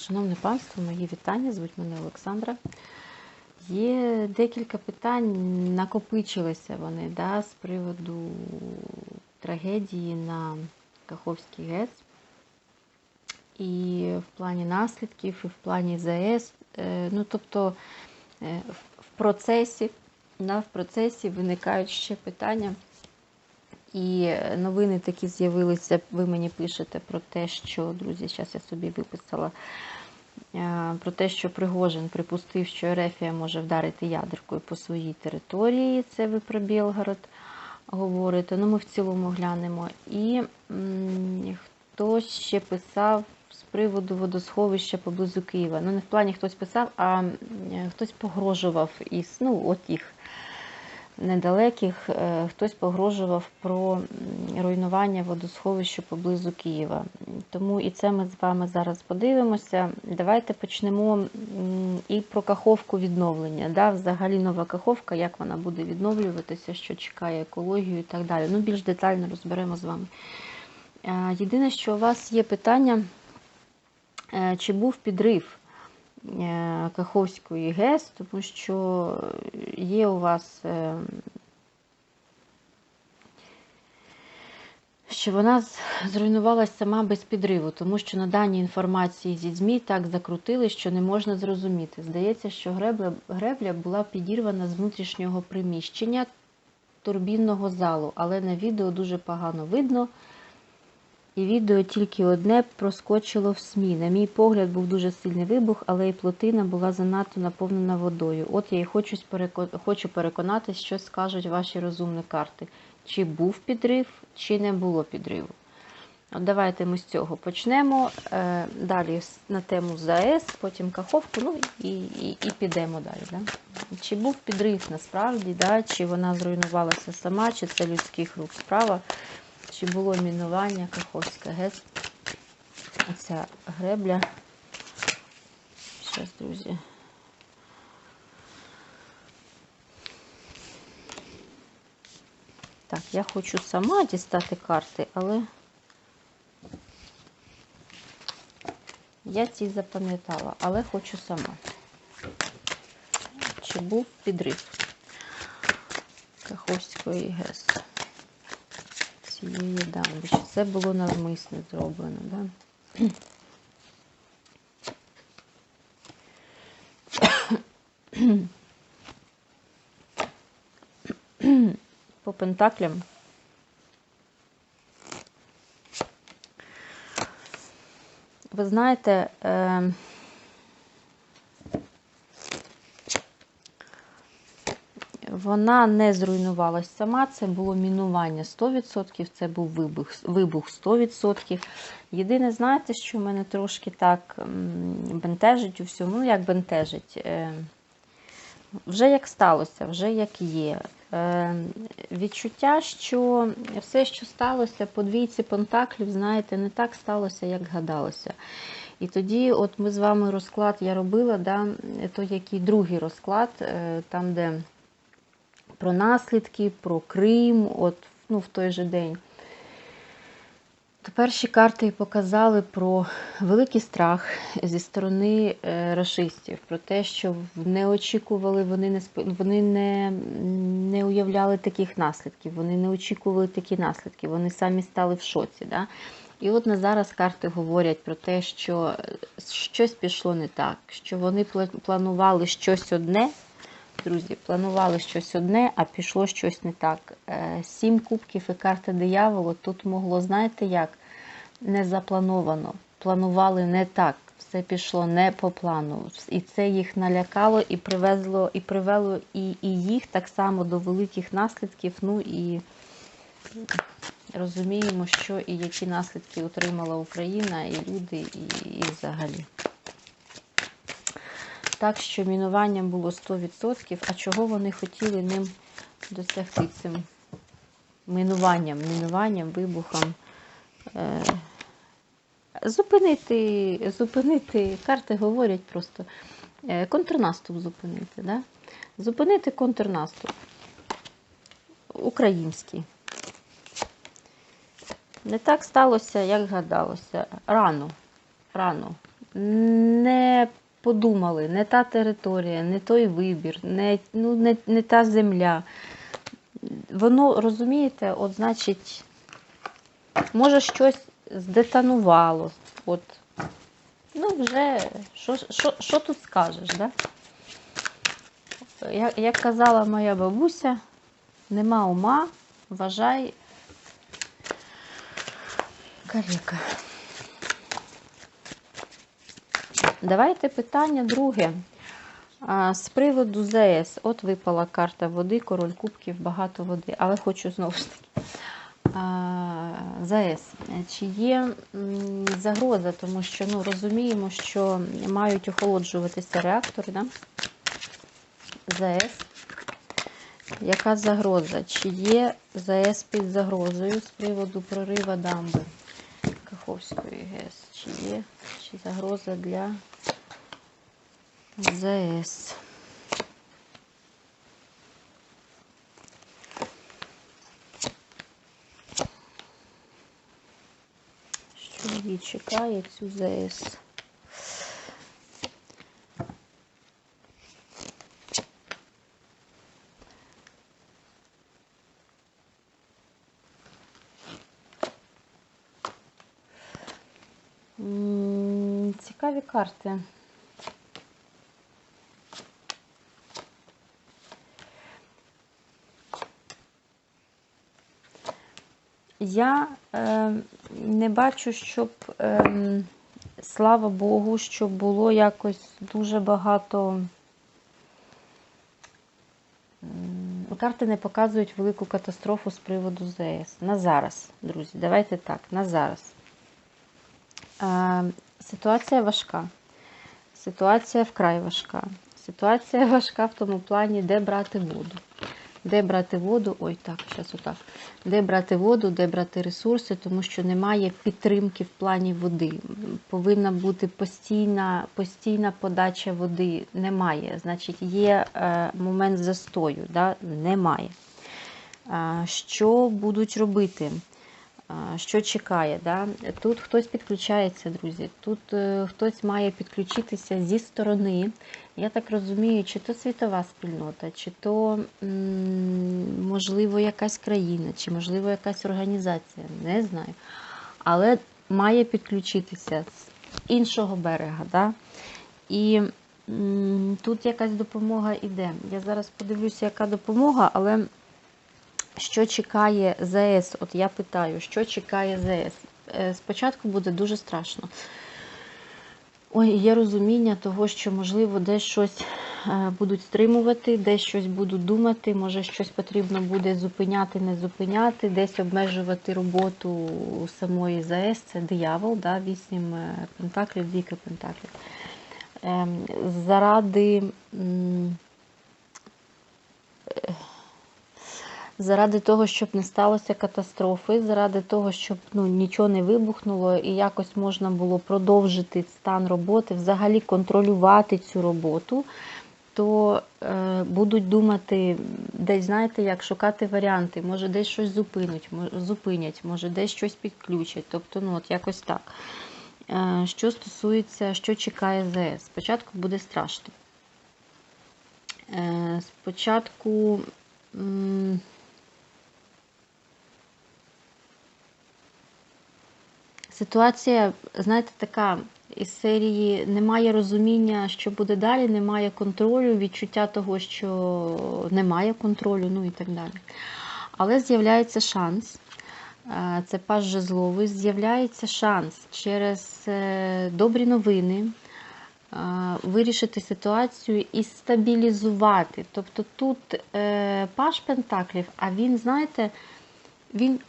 Шановне панство, мої вітання, звуть мене Олександра. Є декілька питань, накопичилися вони да, з приводу трагедії на Каховський ГЕС. І в плані наслідків, і в плані ЗАЕС. Е, Ну, тобто е, в процесі, да, в процесі виникають ще питання. І е, новини такі з'явилися. Ви мені пишете про те, що, друзі, зараз я собі виписала. е, Про те, що Пригожин припустив, що Ерефія може вдарити ядеркою по своїй території. Це ви про Білгород говорите. Ну, ми в цілому глянемо. І хтось ще писав з приводу водосховища поблизу Києва. Ну, не в плані хтось писав, а хтось погрожував із ну, от їх недалеких, е, хтось погрожував про руйнування водосховища поблизу Києва. Тому і це ми з вами зараз подивимося. Давайте почнемо і про каховку відновлення. Да? Взагалі нова каховка, як вона буде відновлюватися, що чекає екологію і так далі. Ну, більш детально розберемо з вами. Е, Єдине, що у вас є питання, е, чи був підрив Каховської ГЕС, тому що є у вас, е, що вона зруйнувалась сама без підриву, тому що на даній інформації зі ЗМІ так закрутили, що не можна зрозуміти. Здається, що гребля, гребля була підірвана з внутрішнього приміщення турбінного залу, але на відео дуже погано видно. І відео тільки одне проскочило в СМІ. На мій погляд, був дуже сильний вибух, але і плотина була занадто наповнена водою. От я і хочу, переко- хочу переконатись, що скажуть ваші розумні карти. Чи був підрив, чи не було підриву. От давайте ми з цього почнемо. Е, далі на тему ЗАЕС, потім Каховку, ну і, і, і підемо далі. Да? Чи був підрив насправді, да? чи вона зруйнувалася сама, чи це людських рук справа, чи було мінування Каховська ГЕС. Оця гребля. Зараз, друзі. Так, я хочу сама дістати карти, але я ці запам'ятала, але хочу сама. Чи був підрив Каховської ГЕС? Цієї дамби. Чи це було навмисно зроблено, да? По пентаклям. Ви знаєте, е, вона не зруйнувалась сама, це було мінування 100%, це був вибух, вибух 100%. Єдине, знаєте, що мене трошки так бентежить у всьому, ну як бентежить. Е, вже як сталося, вже як є. Е, відчуття, що все, що сталося по двійці пентаклів, знаєте, не так сталося, як гадалося. І тоді, от ми з вами розклад я робила, да, то який другий розклад, е, там, де про наслідки, про Крим, от ну, в той же день. То перші карти показали про великий страх зі сторони е, рашистів, про те, що не очікували, вони не вони не, не уявляли таких наслідків, вони не очікували такі наслідки, вони самі стали в шоці. Да? І от на зараз карти говорять про те, що е, щось пішло не так, що вони планували щось одне, друзі, планували щось одне, а пішло щось не так. Е, Сім кубків і карта дияволу тут могло, знаєте як, не заплановано. Планували не так. Все пішло не по плану. І це їх налякало і привезло, і привело і, і їх так само до великих наслідків. Ну і розуміємо, що і які наслідки отримала Україна, і люди, і, і взагалі. Так що мінуванням було 100%. А чого вони хотіли ним досягти цим мінуванням, мінуванням, вибухом? Е, зупинити, зупинити, карти говорять просто е, контрнаступ зупинити. Да? Зупинити контрнаступ український. Не так сталося, як гадалося. Рано. Рано. не подумали, не та територія, не той вибір, не, ну, не, не та земля. Воно, розумієте, от значить, може щось здетонувало. От. Ну, вже, що, що, тут скажеш, да? Як, як казала моя бабуся, нема ума, вважай каліка. Давайте питання друге. З приводу ЗС. От випала карта води, король кубків, багато води. Але хочу знову ж таки. ЗАЕС. Чи є загроза, тому що ну, розуміємо, що мають охолоджуватися реактори, да? ЗАЕС. Яка загроза? Чи є ЗАЕС під загрозою з приводу прорива дамби Каховської ГЕС? Чи є чи загроза для ЗАЕС? Що її чекає цю ЗАЕС? М, Цікаві карти. Я е, не бачу, щоб, е, слава Богу, щоб було якось дуже багато. Карти не показують велику катастрофу з приводу ЗС. На зараз, друзі, давайте так, на зараз. Ситуація важка. Ситуація вкрай важка. Ситуація важка в тому плані, де брати воду. Де брати воду, ой, так, зараз отак. Де брати воду, де брати ресурси, тому що немає підтримки в плані води. Повинна бути постійна, постійна подача води. Немає. Значить, є е, момент застою, да? немає. Е, що будуть робити? Що чекає? Да? Тут хтось підключається, друзі. Тут е, хтось має підключитися зі сторони. Я так розумію, чи то світова спільнота, чи то, можливо, якась країна, чи, можливо, якась організація. Не знаю. Але має підключитися з іншого берега. Да? І тут якась допомога йде. Я зараз подивлюся, яка допомога, але. Що чекає ЗС? От я питаю, що чекає ЗС? Е, Спочатку буде дуже страшно. Ой, є розуміння того, що, можливо, десь щось е, будуть стримувати, десь щось будуть думати, може щось потрібно буде зупиняти, не зупиняти, десь обмежувати роботу самої ЗС. Це диявол, да, 8 пентаклів, двійка пентаклів. Ем, Заради. Заради того, щоб не сталося катастрофи, заради того, щоб ну, нічого не вибухнуло і якось можна було продовжити стан роботи, взагалі контролювати цю роботу, то е, будуть думати, десь, знаєте, як шукати варіанти, може десь щось зупинять, може, зупинять, може десь щось підключать. Тобто, ну, от якось так. Е, що стосується, що чекає ЗС, спочатку буде страшно. Е, спочатку. Ситуація, знаєте, така із серії немає розуміння, що буде далі, немає контролю, відчуття того, що немає контролю, ну і так далі. Але з'являється шанс. е, Це паж жезловий, з'являється шанс через е, добрі новини е, вирішити ситуацію і стабілізувати. Тобто тут паж Пентаклів, а він, знаєте, він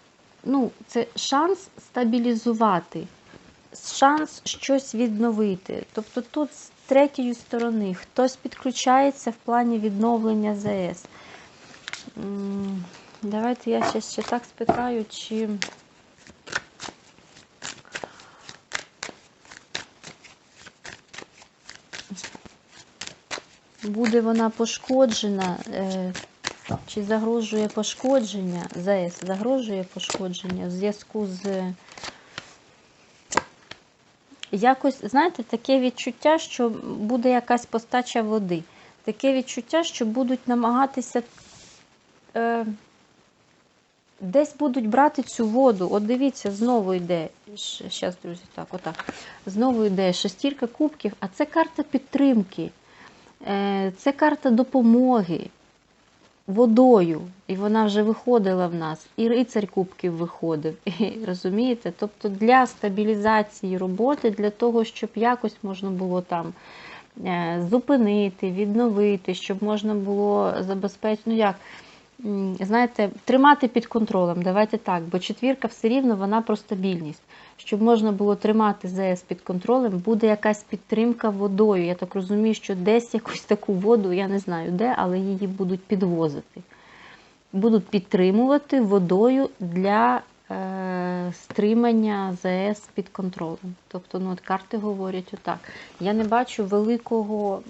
ну, це шанс стабілізувати, шанс щось відновити. Тобто тут з третьої сторони хтось підключається в плані відновлення ЗС. Давайте я ще, ще так спитаю, чи. Буде вона пошкоджена, е, чи загрожує пошкодження, ЗАЕС загрожує пошкодження в зв'язку з якось, знаєте, таке відчуття, що буде якась постача води. Таке відчуття, що будуть намагатися е, десь будуть брати цю воду. От дивіться, знову йде. Зараз, друзі, так, отак. Знову йде шестірка кубків, а це карта підтримки, е, це карта допомоги водою. І вона вже виходила в нас. І рицарь кубків виходив. І, розумієте? Тобто для стабілізації роботи, для того, щоб якось можна було там е, зупинити, відновити, щоб можна було забезпечити. Ну як? Знаєте, тримати під контролем, давайте так, бо четвірка все рівно вона про стабільність. Щоб можна було тримати ЗС під контролем, буде якась підтримка водою. Я так розумію, що десь якусь таку воду, я не знаю де, але її будуть підвозити. Будуть підтримувати водою для е, стримання ЗС під контролем. Тобто, ну, от карти говорять отак. Я не бачу великого.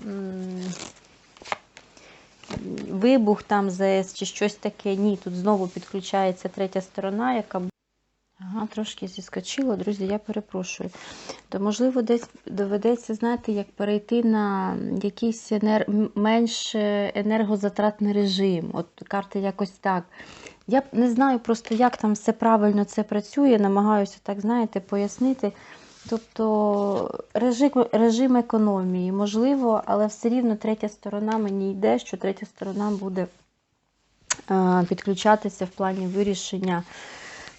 Вибух там ЗС чи щось таке. Ні, тут знову підключається третя сторона, яка Ага, трошки зіскочило, друзі, я перепрошую. То, можливо, десь доведеться, знаєте, як перейти на якийсь енер... менш е, енергозатратний режим. От карти якось так. Я не знаю просто, як там все правильно це працює, намагаюся так, знаєте, пояснити. Тобто режим, режим економії, можливо, але все рівно третя сторона мені йде, що третя сторона буде е, підключатися в плані вирішення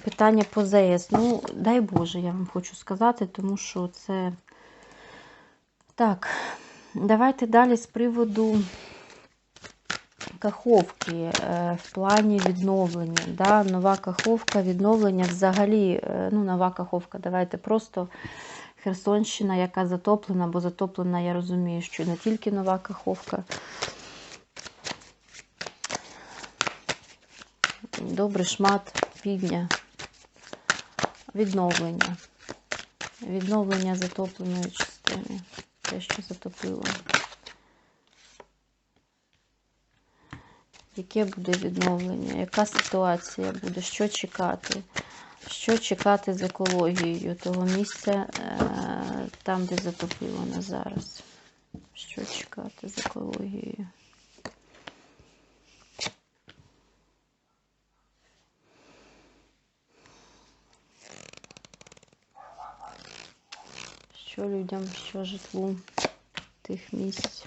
питання по ЗС. Ну, дай Боже, я вам хочу сказати, тому що це. Так, давайте далі з приводу каховки е, в плані відновлення. Да? Нова каховка, відновлення взагалі, е, ну, нова каховка, давайте просто Херсонщина, яка затоплена, бо затоплена, я розумію, що не тільки нова каховка. Добрий шмат півдня. Відновлення. Відновлення затопленої частини. Те, що затопило. Яке буде відновлення? Яка ситуація буде? Що чекати? Що чекати з екологією того місця, е, там, де затопило на зараз? Що чекати з екологією? Що людям, що житлу тих місць?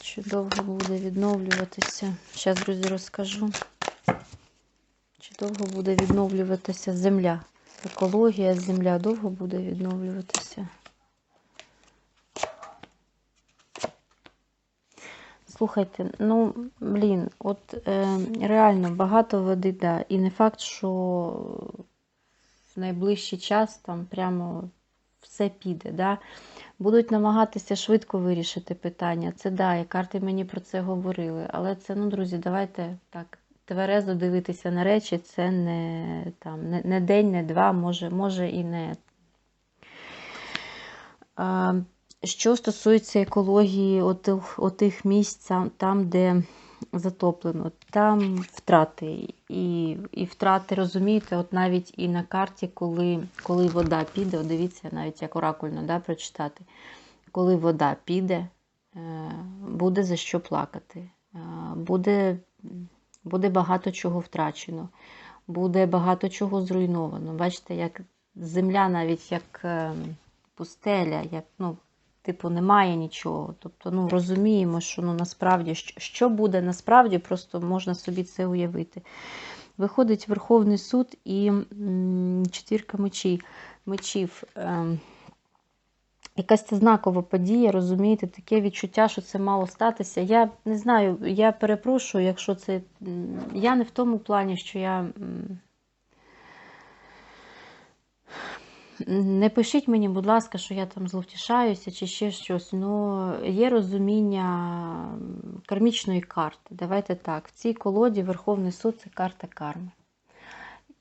Чи довго буде відновлюватися? Зараз, друзі, розкажу. Чи довго буде відновлюватися земля? Екологія, земля довго буде відновлюватися? Слухайте, ну, блін, от е, реально багато води, да, і не факт, що в найближчий час там прямо все піде. Да? Будуть намагатися швидко вирішити питання. Це да, і карти мені про це говорили. Але це, ну, друзі, давайте так, тверезо дивитися на речі, це не, там, не, не день, не два, може, може і не. А, що стосується екології отих, отих місць, там, де затоплено, там втрати. І і втрати, розумієте, от навіть і на карті, коли коли вода піде, от дивіться, навіть як оракульно да, прочитати, коли вода піде, буде за що плакати, буде, буде багато чого втрачено, буде багато чого зруйновано. Бачите, як земля навіть як пустеля, як, ну, типу, немає нічого. Тобто, ну, розуміємо, що ну, насправді, що буде насправді, просто можна собі це уявити. Виходить Верховний суд і четвірка мечі, мечів. Е, якась це знакова подія, розумієте, таке відчуття, що це мало статися. Я не знаю, я перепрошую, якщо це. Я не в тому плані, що я. Не пишіть мені, будь ласка, що я там зловтішаюся чи ще щось. Ну, є розуміння кармічної карти. Давайте так. В цій колоді Верховний суд це карта карми.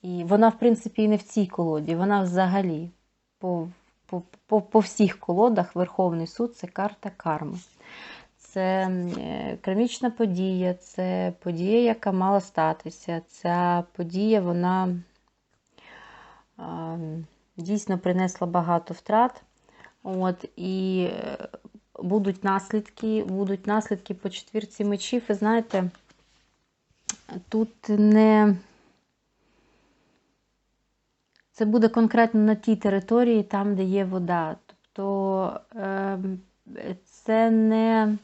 І вона, в принципі, і не в цій колоді, вона взагалі по, по, по, по всіх колодах Верховний суд це карта карми. Це кармічна подія, це подія, яка мала статися. Ця подія, вона дійсно принесла багато втрат. От, і е, будуть наслідки, будуть наслідки по четвірці мечів. Ви знаєте, тут не. Це буде конкретно на тій території, там, де є вода. Тобто е, це не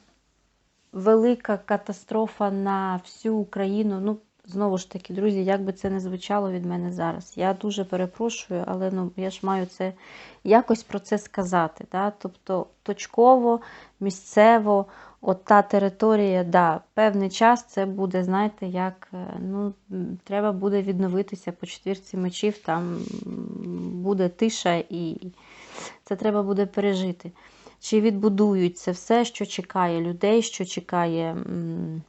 велика катастрофа на всю Україну. Ну, знову ж таки, друзі, як би це не звучало від мене зараз. Я дуже перепрошую, але ну, я ж маю це якось про це сказати. Да? Тобто точково, місцево, от та територія, да, певний час це буде, знаєте, як е, ну, треба буде відновитися по четвірці мечів, там буде тиша і це треба буде пережити. Чи відбудують це все, що чекає людей, що чекає м,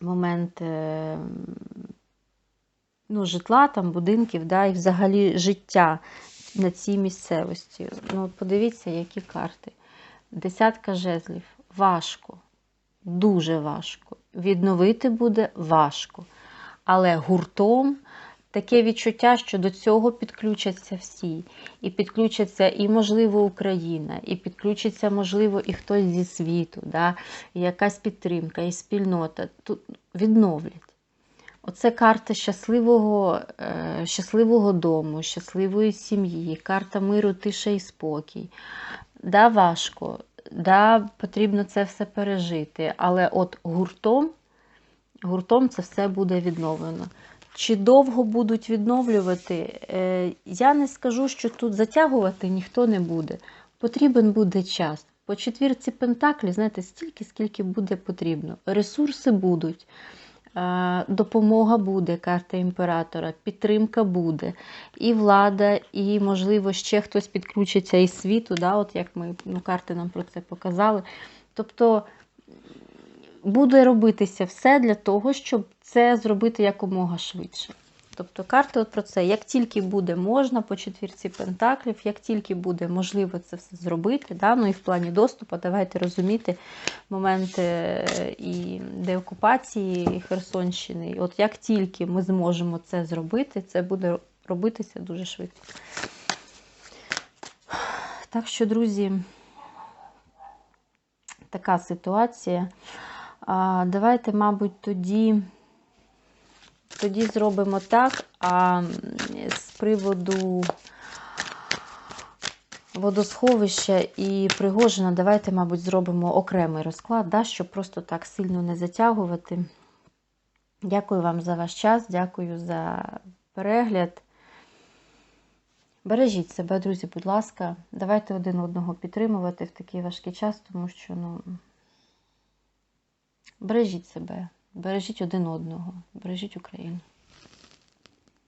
момент е, ну, житла, там, будинків, да, і взагалі життя на цій місцевості. Ну, подивіться, які карти. Десятка жезлів. Важко. Дуже важко. Відновити буде важко. Але гуртом таке відчуття, що до цього підключаться всі. І підключаться і, можливо, Україна, і підключиться, можливо, і хтось зі світу, да? і якась підтримка, і спільнота. Тут відновлять. Оце карта щасливого, е, щасливого дому, щасливої сім'ї, карта миру, тиша і спокій. Да, важко, да, потрібно це все пережити, але от гуртом, гуртом це все буде відновлено. Чи довго будуть відновлювати? Е, Я не скажу, що тут затягувати ніхто не буде. Потрібен буде час. По четвірці Пентаклі, знаєте, стільки, скільки буде потрібно. Ресурси будуть. Е, Допомога буде, карта імператора, підтримка буде, і влада, і, можливо, ще хтось підключиться із світу, да, от як ми ну, карти нам про це показали. Тобто буде робитися все для того, щоб це зробити якомога швидше. Тобто карти от про це, як тільки буде можна по четвірці пентаклів, як тільки буде можливо це все зробити, да? ну і в плані доступу, давайте розуміти моменти е, і деокупації Херсонщини. От як тільки ми зможемо це зробити, це буде робитися дуже швидко. Так що, друзі, така ситуація. А, Давайте, мабуть, тоді. Тоді зробимо так, а з приводу водосховища і Пригожина, давайте, мабуть, зробимо окремий розклад, да, щоб просто так сильно не затягувати. Дякую вам за ваш час, дякую за перегляд. Бережіть себе, друзі, будь ласка. Давайте один одного підтримувати в такий важкий час, тому що, ну, бережіть себе. Бережіть один одного, бережіть Україну.